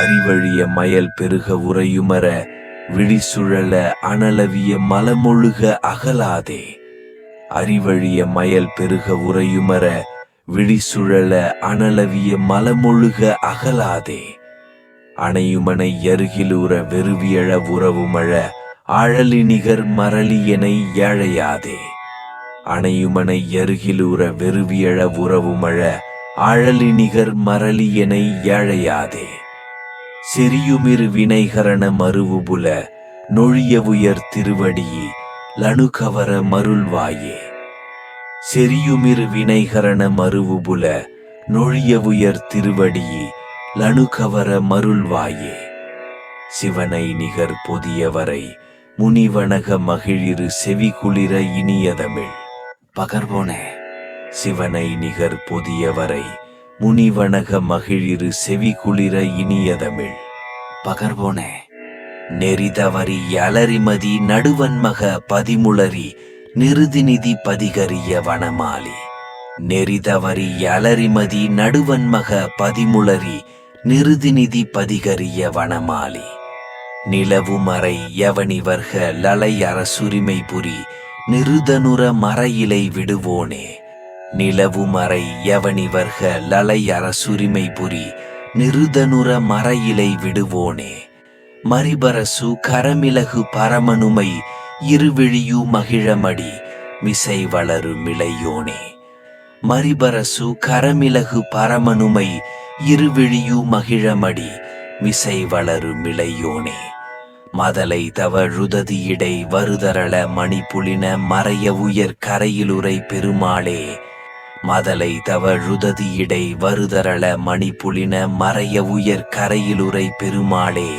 அறிவழிய மயல் பெருக உறையுமர விழிசுழல அனலவிய மலமொழுக அகலாதே. அறிவழிய மயல் பெருக உறையுமர விழிசுழல அனலவிய மலமொழுக அகலாதே. அணையுமனை எருகிலூற வெறுவியழ உறவுமழ ஆழலி நிகர் மரளியனை ஏழையாதே. அணையுமனை எருகிலூற வெறுவியழ உறவுமழ அழலி நிகர் மரளியனை ஏழையாதே. செரியுமிரு வினைகரண மருவுபுல நொழிய உயர் திருவடியே லணுகவர மருள்வாயே. செரியுமிரு வினைகரண மருவுபுல நொழிய உயர் திருவடியே லணுகவர மருள்வாயே. சிவனை நிகர் பொதியவரை முனிவணக மகிழிரு செவி குளிர இனியதமிழ். பகர்வோனே சிவனை நிகர் பொதியவரை முனிவணக மகிழிரு செவி குளிர இனியதமிழ். பகர்வோனே நெறிதவரி அலரிமதி நடுவன்மக பதிமுளரி நிருதிநிதி பதிகரிய வனமாலி. நெறிதவரி அலரிமதி நடுவன்மக பதிமுளரி நிருதிநிதி பதிகரிய வனமாலி. நிலவுமறை யவனிவர்க லலை அரசுரிமை புரி நிருதனுர மறையிலை விடுவோனே. நிலவுமறை எவனிவர்க லலை அரசுரிமை புரி நிருதனுர மறையிலை விடுவோனே. மரிபரசு கரமிலகு பரமனுமை இருவிழியு மகிழமடி மிசை வளரு மிளையோனே. மரிபரசு கரமிலகு பரமனுமை இருவிழியு மகிழமடி மிசை வளரு மிளையோனே. மதலை தவழுததியிடை வருதரள மணிப்புளின மறைய உயர் கரையிலுரை பெருமாளே. மதலை தவழுததியிடை வருதரள புலின மறைய உயர் கரையிலுரை பெருமாளே.